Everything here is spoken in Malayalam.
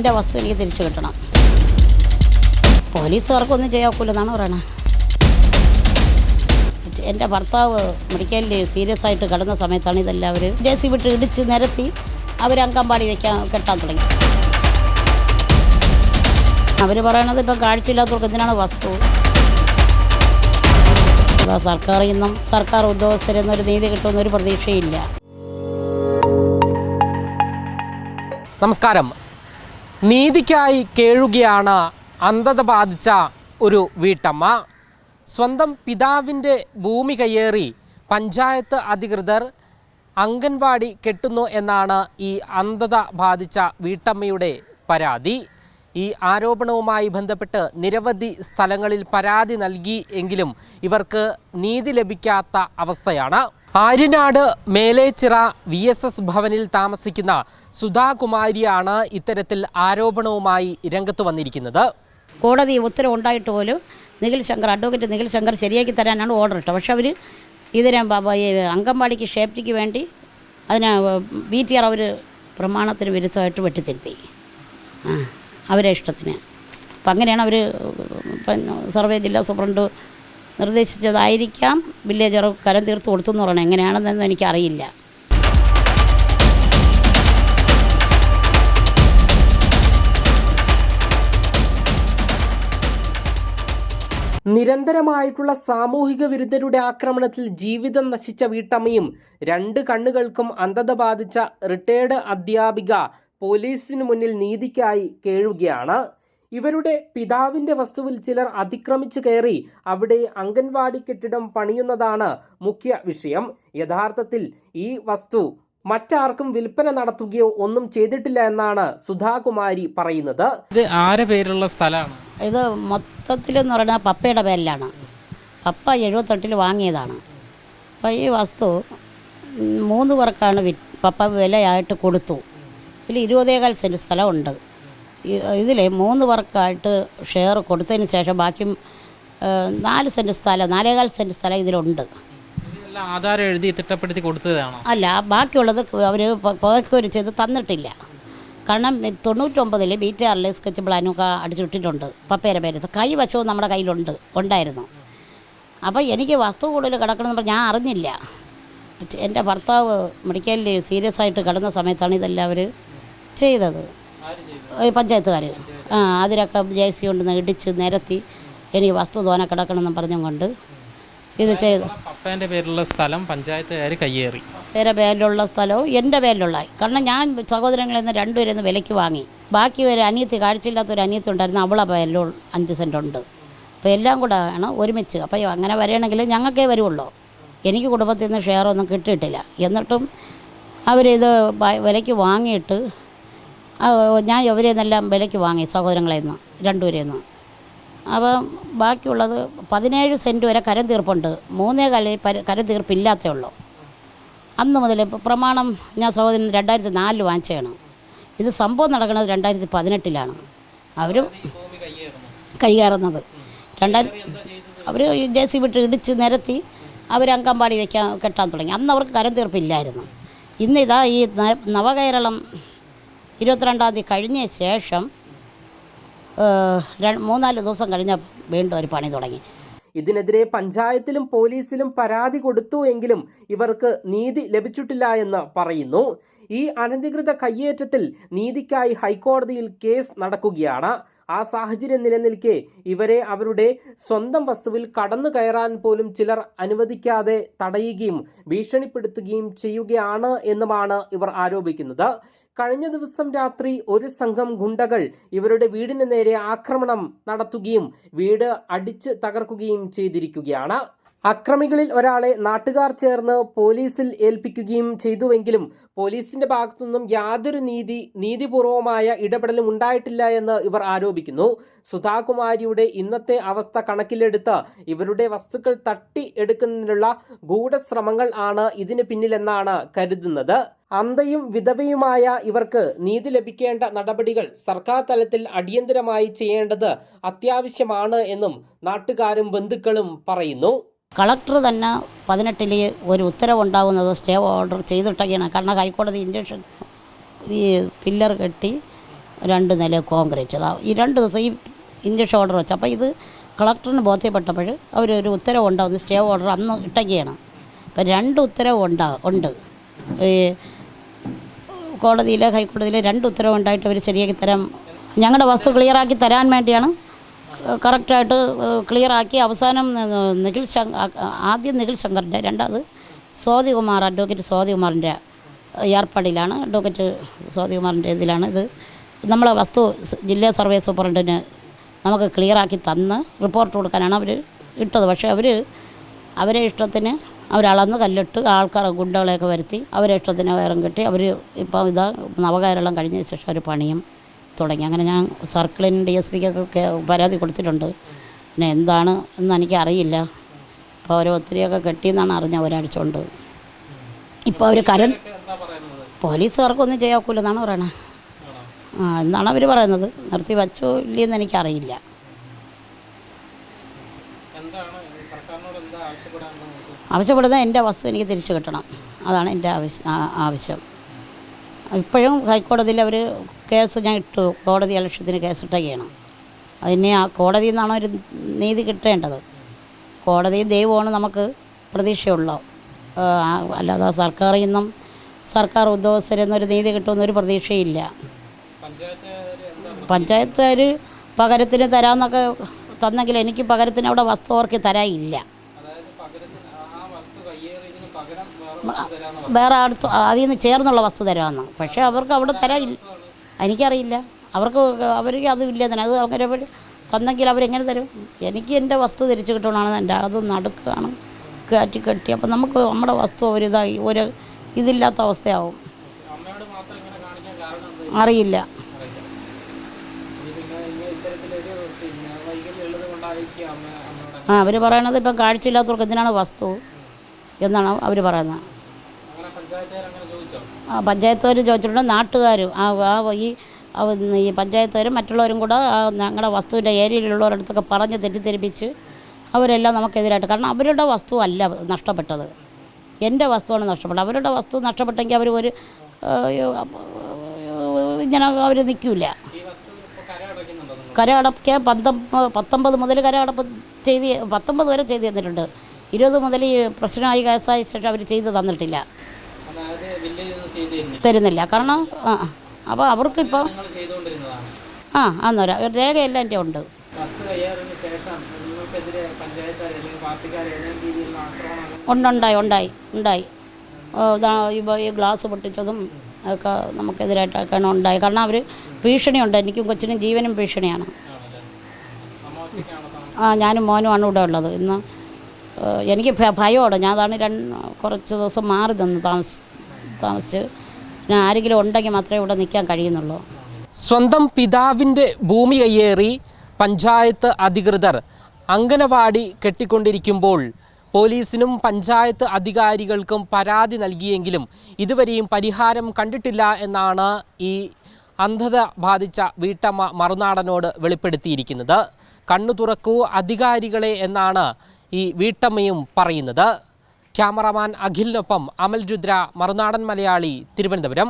എന്റെ വസ്തു എനിക്ക് തിരിച്ചു കിട്ടണം. പോലീസുകാർക്കൊന്നും ചെയ്യാക്കൂലെന്നാണ് പറയണത് എന്റെ ഭർത്താവ് മെഡിക്കലിൽ സീരിയസ് ആയിട്ട് കിടന്ന സമയത്താണ് ഇതെല്ലാം അവർ ജെ സി വിട്ട് ഇടിച്ച് നിരത്തി അവർ അങ്കമ്പാടി വെക്കാൻ കെട്ടാൻ തുടങ്ങി. അവർ പറയണത് ഇപ്പം കാഴ്ചയില്ലാത്തവർക്ക് എന്തിനാണ് വസ്തു? സർക്കാർ നിന്നും സർക്കാർ ഉദ്യോഗസ്ഥരിൽ നിന്നൊരു നീതി കിട്ടുമെന്നൊരു പ്രതീക്ഷയില്ല. നമസ്കാരം. നീതിക്കായി കേഴുകയാണ് അന്ധത ബാധിച്ച ഒരു വീട്ടമ്മ. സ്വന്തം പിതാവിന്റെ ഭൂമി കയ്യേറി പഞ്ചായത്ത് അധികൃതർ അംഗൻവാടി കെട്ടുന്നു എന്നാണ് ഈ അന്ധത ബാധിച്ച വീട്ടമ്മയുടെ പരാതി. ഈ ആരോപണവുമായി ബന്ധപ്പെട്ട് നിരവധി സ്ഥലങ്ങളിൽ പരാതി നൽകി എങ്കിലും ഇവർക്ക് നീതി ലഭിക്കാത്ത അവസ്ഥയാണ്. Aryanad Melechira V S S ഭവനിൽ താമസിക്കുന്ന സുധാകുമാരിയാണ് ഇത്തരത്തിൽ ആരോപണവുമായി രംഗത്ത് വന്നിരിക്കുന്നത്. കോടതി ഉത്തരവ് ഉണ്ടായിട്ട് പോലും നിഖിൽ ശങ്കർ അഡ്വക്കേറ്റ് നിഖിൽ ശങ്കർ ശരിയാക്കി തരാനാണ് ഓർഡർ ഇട്ടത്. പക്ഷെ അവർ ഇതിനെ അങ്കമ്പാടിക്ക് ഷേഫ്റ്റിക്ക് വേണ്ടി അതിനെ ബി ടി ആർ അവർ പ്രമാണത്തിന് വിരുദ്ധമായിട്ട് വെട്ടിത്തിരുത്തി. അവരെ ഇഷ്ടത്തിന്. അപ്പം അങ്ങനെയാണ് അവർ സർവേ ജില്ലാ സൂപ്രണ്ട് നിർദ്ദേശിച്ചതായിരിക്കാം. വില്ലേജർ കരം തീർത്ത് കൊടുത്തു എന്ന് പറയണം. എങ്ങനെയാണെന്നൊന്നും എനിക്കറിയില്ല. നിരന്തരമായിട്ടുള്ള സാമൂഹിക വിരുദ്ധരുടെ ആക്രമണത്തിൽ ജീവിതം നശിച്ച വീട്ടമ്മയും രണ്ട് കണ്ണുകൾക്കും അന്ധത ബാധിച്ച റിട്ടയേർഡ് അധ്യാപിക പോലീസിന് മുന്നിൽ നീതിക്കായി കേഴുകയാണ്. ഇവരുടെ പിതാവിന്റെ വസ്തുവിൽ ചിലർ അതിക്രമിച്ചു കയറി അവിടെ അംഗൻവാടി കെട്ടിടം പണിയുന്നതാണ് മുഖ്യ വിഷയം. യഥാർത്ഥത്തിൽ ഈ വസ്തു മറ്റാർക്കും വിൽപ്പന നടത്തുകയോ ഒന്നും ചെയ്തിട്ടില്ല എന്നാണ് സുധാകുമാരി പറയുന്നത്. ഇത് ആരെ പേരുള്ള സ്ഥലമാണ്? ഇത് മൊത്തത്തിൽ എന്ന് പറഞ്ഞാൽ പപ്പയുടെ പേരിലാണ്. പപ്പ എഴുപത്തെട്ടിൽ വാങ്ങിയതാണ്. അപ്പോൾ ഈ വസ്തു മൂന്ന് പേർക്കാണ് വി പപ്പ വിലയായിട്ട് കൊടുത്തു. ഇതിൽ ഇരുപതേകാൽ സെന്റ് സ്ഥലമുണ്ട്. ഇതിൽ മൂന്ന് വർക്കായിട്ട് ഷെയർ കൊടുത്തതിന് ശേഷം ബാക്കി നാല് സെന്റ് സ്ഥലം നാലേകാൽ സെന്റ് സ്ഥലം ഇതിലുണ്ട്. ആധാരം എഴുതി തിട്ടപ്പെടുത്തി കൊടുത്തതാണ്? അല്ല ബാക്കിയുള്ളത് അവർ പുകയ്ക്കൊരു ചെയ്ത് തന്നിട്ടില്ല. കാരണം തൊണ്ണൂറ്റൊമ്പതിൽ ബി ടി ആറിൽ സ്കെച്ച് പ്ലാനൊക്കെ അടിച്ചിട്ടിട്ടുണ്ട്. പപ്പേരെ പേര്. കൈവശവും നമ്മുടെ കയ്യിലുണ്ട് ഉണ്ടായിരുന്നു. അപ്പോൾ എനിക്ക് വസ്തു കൂടുതൽ കിടക്കണമെന്ന് പറഞ്ഞാൽ ഞാൻ അറിഞ്ഞില്ല. എന്റെ ഭർത്താവ് മെഡിക്കലിൽ സീരിയസ് ആയിട്ട് കിടന്ന സമയത്താണ് ഇതെല്ലാം അവർ ചെയ്തത്. പഞ്ചായത്തുകാർ ആ അതിലൊക്കെ ജെ സി കൊണ്ട് ഇടിച്ച് നിരത്തി എനിക്ക് വസ്തു തോനെ കിടക്കണമെന്നും പറഞ്ഞും കൊണ്ട് ഇത് ചെയ്തു. പപ്പേന്റെ പേരിലുള്ള സ്ഥലം പഞ്ചായത്തുകാർ കയ്യേറി. വേറെ പേരിലുള്ള സ്ഥലവും എന്റെ പേരിലുള്ള കാരണം ഞാൻ സഹോദരങ്ങളിൽ നിന്ന് രണ്ടുപേരിൽ നിന്ന് വിലയ്ക്ക് വാങ്ങി. ബാക്കി ഒരു അനിയത്തി കാഴ്ചയില്ലാത്ത ഒരു അനിയത്തി ഉണ്ടായിരുന്നു അവളെ പേരിലോ അഞ്ച് സെന്റ് ഉണ്ട് അപ്പോൾ എല്ലാം കൂടെ ആണ് ഒരുമിച്ച്. അപ്പോൾ അങ്ങനെ വരികയാണെങ്കിൽ ഞങ്ങൾക്കേ വരുള്ളൂ എനിക്ക് കുടുംബത്തിൽ നിന്ന് ഷെയർ ഒന്നും കിട്ടിയിട്ടില്ല. എന്നിട്ടും അവരിത് വിലയ്ക്ക് വാങ്ങിയിട്ട് ഞാൻ ഇവരെ നിന്നെല്ലാം വിലയ്ക്ക് വാങ്ങി സഹോദരങ്ങളിൽ നിന്ന് രണ്ടുപേരിൽ നിന്ന്. അപ്പം ബാക്കിയുള്ളത് പതിനേഴ് സെന്റ് വരെ കരം തീർപ്പുണ്ട്. മൂന്നേ കാലിൽ കരം തീർപ്പില്ലാത്തേ ഉള്ളൂ. അന്ന് മുതൽ ഇപ്പോൾ പ്രമാണം ഞാൻ സഹോദരൻ രണ്ടായിരത്തി നാലിൽ വാങ്ങിച്ചതാണ്. ഇത് സംഭവം നടക്കുന്നത് രണ്ടായിരത്തി പതിനെട്ടിലാണ്. അവർ കൈകയറുന്നത്. രണ്ടായിരത്തി അവർ ജെ സി വിട്ട് ഇടിച്ച് നിരത്തി അവർ അങ്കമ്പാടി വയ്ക്കാൻ കെട്ടാൻ തുടങ്ങി. അന്ന് അവർക്ക് കരം തീർപ്പില്ലായിരുന്നു. ഇന്ന് ഇതാ ഈ നവകേരളം ഇരുപത്തിരണ്ടാം തീയതി കഴിഞ്ഞ ശേഷം മൂന്നാൽ ദിവസം കഴിഞ്ഞപ്പോൾ വീണ്ടും ഒരു പണി തുടങ്ങി. ഇതിനെതിരെ പഞ്ചായത്തിലും പോലീസിലും പരാതി കൊടുത്തു എങ്കിലും ഇവർക്ക് നീതി ലഭിച്ചിട്ടില്ല എന്ന് പറയുന്നു. ഈ അനധികൃത കയ്യേറ്റത്തിൽ നീതിക്കായി ഹൈക്കോടതിയിൽ കേസ് നടക്കുകയാണ്. ആ സാഹചര്യം നിലനിൽക്കെ ഇവരെ അവരുടെ സ്വന്തം വസ്തുവിൽ കടന്നു കയറാൻ പോലും ചിലർ അനുവദിക്കാതെ തടയുകയും ഭീഷണിപ്പെടുത്തുകയും ചെയ്യുകയാണ് എന്നുമാണ് ഇവർ ആരോപിക്കുന്നത്. കഴിഞ്ഞ ദിവസം രാത്രി ഒരു സംഘം ഗുണ്ടകൾ ഇവരുടെ വീടിന് നേരെ ആക്രമണം നടത്തുകയും വീട് അടിച്ച് തകർക്കുകയും ചെയ്തിരിക്കുകയാണ്. അക്രമികളിൽ ഒരാളെ നാട്ടുകാർ ചേർന്ന് പോലീസിൽ ഏൽപ്പിക്കുകയും ചെയ്തുവെങ്കിലും പോലീസിന്റെ ഭാഗത്തുനിന്നും യാതൊരു നീതി നീതിപൂർവമായ ഇടപെടലും ഉണ്ടായിട്ടില്ല എന്ന് ഇവർ ആരോപിക്കുന്നു. സുധാകുമാരിയുടെ ഇന്നത്തെ അവസ്ഥ കണക്കിലെടുത്ത് ഇവരുടെ വസ്തുക്കൾ തട്ടി എടുക്കുന്നതിനുള്ള ഗൂഢശ്രമങ്ങൾ ആണ് ഇതിന് പിന്നിലെന്നാണ് കരുതുന്നത്. അന്തയും വിധവയുമായ ഇവർക്ക് നീതി ലഭിക്കേണ്ട നടപടികൾ സർക്കാർ തലത്തിൽ അടിയന്തരമായി ചെയ്യേണ്ടത് അത്യാവശ്യമാണ് എന്നും നാട്ടുകാരും ബന്ധുക്കളും പറയുന്നു. കളക്ടർ തന്നെ പതിനെട്ടിൽ ഒരു ഉത്തരവുണ്ടാകുന്നത് സ്റ്റേ ഓർഡർ ചെയ്തിട്ടൊക്കെയാണ്. കാരണം ഹൈക്കോടതി ഇഞ്ചക്ഷൻ ഈ പില്ലർ കെട്ടി രണ്ട് നില കോൺക്രീറ്റ്. അതാ ഈ രണ്ട് ദിവസം ഈ ഇഞ്ചക്ഷൻ ഓർഡർ വെച്ചു. അപ്പോൾ ഇത് കളക്ടറിന് ബോധ്യപ്പെട്ടപ്പോൾ അവരൊരു ഉത്തരവ് ഉണ്ടാവും സ്റ്റേ ഓർഡർ അന്ന് ഇട്ടൊക്കെയാണ്. അപ്പോൾ രണ്ട് ഉത്തരവ് ഉണ്ടാ. ഉണ്ട് ഈ കോടതിയിൽ ഹൈക്കോടതിയിൽ രണ്ട് ഉത്തരവ് ഉണ്ടായിട്ട് അവർ ശരിയാക്കി തരാൻ ഞങ്ങളുടെ വസ്തു ക്ലിയറാക്കി തരാൻ വേണ്ടിയാണ് കറക്റ്റായിട്ട് ക്ലിയറാക്കി അവസാനം നിഖിൽ ആദ്യം നിഖിൽ ശങ്കറിന്റെ രണ്ടാമത് സ്വാതികുമാർ അഡ്വക്കേറ്റ് സ്വാതികുമാറിന്റെ ഏർപ്പാടിലാണ്. അഡ്വക്കേറ്റ് സ്വാതികുമാറിന്റെ ഇതിലാണ് ഇത്. നമ്മളെ വസ്തു ജില്ലാ സർവേ സൂപ്രണ്ടിന് നമുക്ക് ക്ലിയറാക്കി തന്ന് റിപ്പോർട്ട് കൊടുക്കാനാണ് അവർ ഇട്ടത്. പക്ഷേ അവർ അവരെ ഇഷ്ടത്തിന് അവരളന്ന് കല്ലിട്ട് ആൾക്കാരെ ഗുണ്ടകളെയൊക്കെ വരുത്തി അവരെ ഇഷ്ടത്തിന് കയറും കെട്ടി അവർ ഇപ്പം ഇതാ നവകേരളം കഴിഞ്ഞ ശേഷം അവർ പണിയും. തുടങ്ങി. അങ്ങനെ ഞാൻ സർക്കിളിന് ഡി എസ് പിക്കൊക്കെ പരാതി കൊടുത്തിട്ടുണ്ട്. പിന്നെ എന്താണ് എന്ന് എനിക്കറിയില്ല. അപ്പോൾ അവർ ഒത്തിരിയൊക്കെ കെട്ടിയെന്നാണ് അറിഞ്ഞ ഒരാഴ്ച കൊണ്ട്. ഇപ്പോൾ അവർ കരൻ പോലീസുകാർക്കൊന്നും ചെയ്യാക്കൂലെന്നാണ് പറയണത് ആണോ ആ എന്നാണ് അവർ പറയുന്നത്. നിർത്തി വച്ചോ ഇല്ലയെന്ന് എനിക്കറിയില്ല. ആവശ്യപ്പെടുന്ന എന്റെ വസ്തു എനിക്ക് തിരിച്ചു കിട്ടണം. അതാണ് എന്റെ ആവശ്യം. ആവശ്യം. ഇപ്പോഴും ഹൈക്കോടതിയിൽ അവർ കേസ് ഞാൻ ഇട്ടു. കോടതി അലക്ഷ്യത്തിന് കേസിട്ടൊക്കെയാണ് അതിനെ ആ കോടതിയിൽ നിന്നാണ് ഒരു നീതി കിട്ടേണ്ടത്. കോടതി ദൈവമാണ് നമുക്ക് പ്രതീക്ഷയുള്ള. അല്ലാതെ സർക്കാരിൽ നിന്നും സർക്കാർ ഉദ്യോഗസ്ഥരിൽ നിന്നൊരു നീതി കിട്ടുമെന്നൊരു പ്രതീക്ഷയില്ല. പഞ്ചായത്തുകാർ പകരത്തിന് തരാമെന്നൊക്കെ തന്നെങ്കിൽ എനിക്ക് പകരത്തിന് അവിടെ വസ്തു അവർക്ക് തരാനില്ല അതായത് പകരത്തിന് ആ വസ്തു കയ്യേറിയതിന് പകരം വേറെ അടുത്ത് അതിൽ നിന്ന് ചേർന്നുള്ള വസ്തു തരാമെന്ന്. പക്ഷേ അവർക്ക് അവിടെ തരാനില്ല എനിക്കറിയില്ല. അവർക്ക് അവർക്ക് അതും ഇല്ല. തന്നെ അത് അങ്ങനെ തന്നെങ്കിൽ അവരെങ്ങനെ തരും? എനിക്ക് എന്റെ വസ്തു തിരിച്ചു കിട്ടണമെന്നാണ് എന്റെ അത് നടുക്കാണ് കാറ്റി കെട്ടി. അപ്പം നമുക്ക് നമ്മുടെ വസ്തു ഒരിതായി ഒരു ഇതില്ലാത്ത അവസ്ഥയാവും. അറിയില്ല. ആ അവർ പറയണത് ഇപ്പം കാഴ്ചയില്ലാത്തവർക്ക് എന്തിനാണ് വസ്തു എന്നാണ് അവർ പറയുന്നത് അങ്ങനെ പഞ്ചായത്തുകാർ അങ്ങനെ ചോദിച്ചോ ആ പഞ്ചായത്തുകാർ ചോദിച്ചിട്ടുണ്ട്. നാട്ടുകാരും ആ ആ ഈ ഈ പഞ്ചായത്തുകാരും മറ്റുള്ളവരും കൂടെ ഞങ്ങളുടെ വസ്തുവിന്റെ ഏരിയയിലുള്ളവരടുത്തൊക്കെ പറഞ്ഞ് തെറ്റിദ്ധരിപ്പിച്ച് അവരെല്ലാം നമുക്കെതിരായിട്ട്. കാരണം അവരുടെ വസ്തു അല്ല നഷ്ടപ്പെട്ടത്. എന്റെ വസ്തുവാണ് നഷ്ടപ്പെട്ടത്. അവരുടെ വസ്തു നഷ്ടപ്പെട്ടെങ്കിൽ അവർ ഒരു ഇങ്ങനെ അവർ നിൽക്കില്ല ഈ വസ്തു ഇപ്പോൾ കര അടയ്ക്കുന്നുണ്ടോ നിങ്ങൾ കര അടയ്ക്കാൻ പത്തൊമ്പത് മുതൽ കര അടപ്പ് ചെയ്ത് പത്തൊമ്പത് വരെ ചെയ്ത് തന്നിട്ടുണ്ട് ഇരുപത് മുതൽ ഈ പ്രശ്നമായി കേസായ ശേഷം അവർ ചെയ്ത് തന്നിട്ടില്ല അതായത് വില്ലേജ് ഒന്നും ചെയ്തു തരുന്നില്ല. കാരണം ആ അപ്പോൾ അവർക്കിപ്പോൾ ആ അന്നേരം രേഖയെല്ലാം എന്റെ ഉണ്ട്. ഉണ്ടുണ്ടായി ഉണ്ടായി ഉണ്ടായി ഇപ്പോൾ ഈ ഗ്ലാസ് പൊട്ടിച്ചതും ഒക്കെ നമുക്കെതിരായിട്ടൊക്കെയാണ് ഉണ്ടായി. കാരണം അവർ ഭീഷണിയുണ്ട്. എനിക്കും കൊച്ചിനും ജീവനും ഭീഷണിയാണ്. ആ ഞാനും മോനുമാണ് ഇവിടെ ഉള്ളത്. ഇന്ന് എനിക്ക് ഭയമാണ്. ഞാൻ അതാണ് രണ്ട് കുറച്ച് ദിവസം മാറി നിന്ന് താമസ താമസിച്ച്. ഞാൻ ആരെങ്കിലും ഉണ്ടെങ്കിൽ മാത്രമേ ഇവിടെ നിൽക്കാൻ കഴിയുന്നുള്ളൂ. സ്വന്തം പിതാവിന്റെ ഭൂമി കയ്യേറി പഞ്ചായത്ത് അധികൃതർ അങ്കനവാടി കെട്ടിക്കൊണ്ടിരിക്കുമ്പോൾ പോലീസിനും പഞ്ചായത്ത് അധികാരികൾക്കും പരാതി നൽകിയെങ്കിലും ഇതുവരെയും പരിഹാരം കണ്ടിട്ടില്ല എന്നാണ് ഈ അന്ധത ബാധിച്ച വീട്ടമ്മ മറുനാടനോട് വെളിപ്പെടുത്തിയിരിക്കുന്നത്. കണ്ണു തുറക്കൂ അധികാരികളെ എന്നാണ് ഈ വീട്ടമ്മയും പറയുന്നത്. ക്യാമറമാൻ അഖിലിനൊപ്പം അമൽ രുദ്ര മറുനാടൻ മലയാളി തിരുവനന്തപുരം.